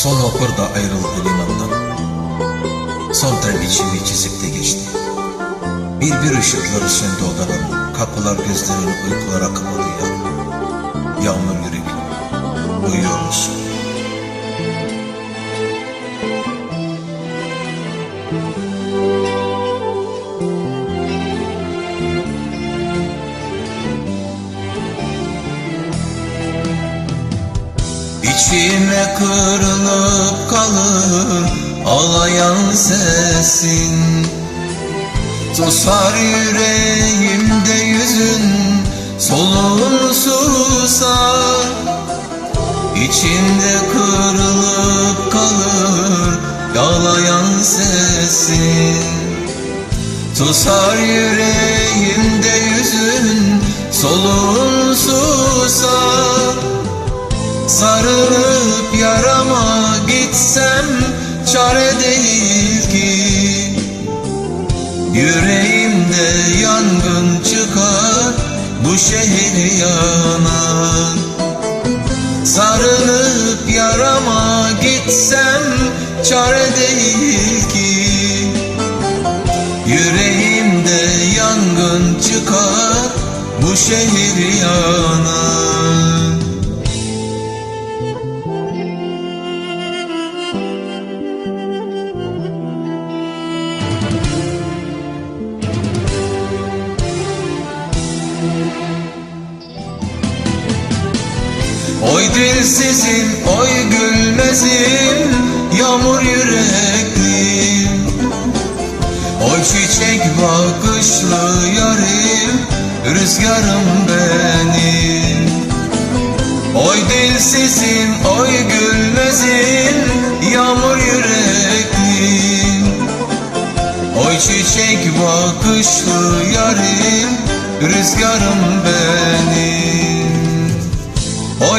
Son vapur da ayrıldı limandan. Son tel biçimi çizip de geçti. Bir bir ışıkları söndü odanın. Kapılar gözlerini uykulara kapadı ya. Yağmur yürek. Uyuyor musun? İçime kırılıp kalır ağlayan sesin. Susar yüreğimde yüzün soluğun susar İçimde kırılıp kalır ağlayan sesin. Susar yüreğimde yüzün soluğun susar çare değil ki. Yüreğimde yangın çıkar bu şehir yanar. Sarılıp yarama gitsem çare değil ki. Yüreğimde yangın çıkar bu şehir yanar Oy dilsizim, oy gülmezim, yağmur yüreklim Oy çiçek bakışlı yarim, rüzgarım benim. Oy dilsizim, oy gülmezim, yağmur yüreklim Oy çiçek bakışlı yarim, rüzgarım benim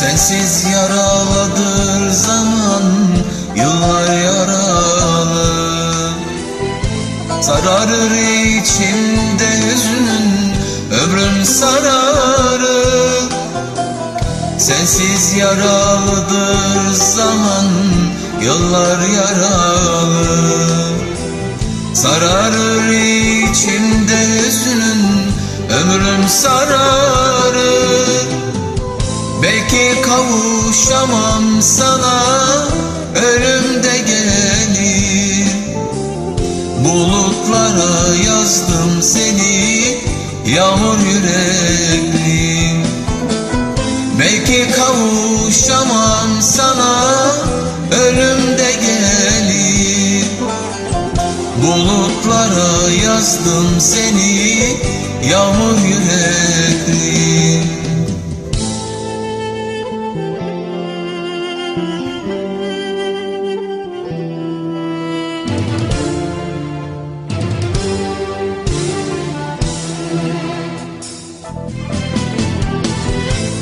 Sensiz yaraladır zaman Yıllar yaralı. Sararır içimde hüznün Ömrüm sararır Sensiz yaralıdır zaman Yıllar yaralı. Sararır içimde hüznün Ömrüm sararır kavuşamam sana Ölümde gelir. Bulutlara yazdım seni Yağmur yüreklim Belki kavuşamam sana Ölümde gelir. Bulutlara yazdım seni Yağmur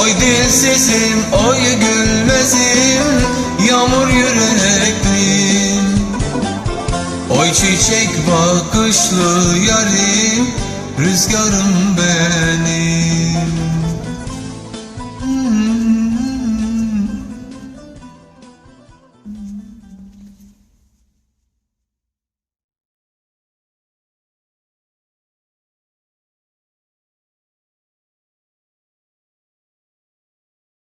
Oy dilsizim, oy gülmezim, yağmur yüreklim Oy çiçek bakışlı yarim, rüzgarım ben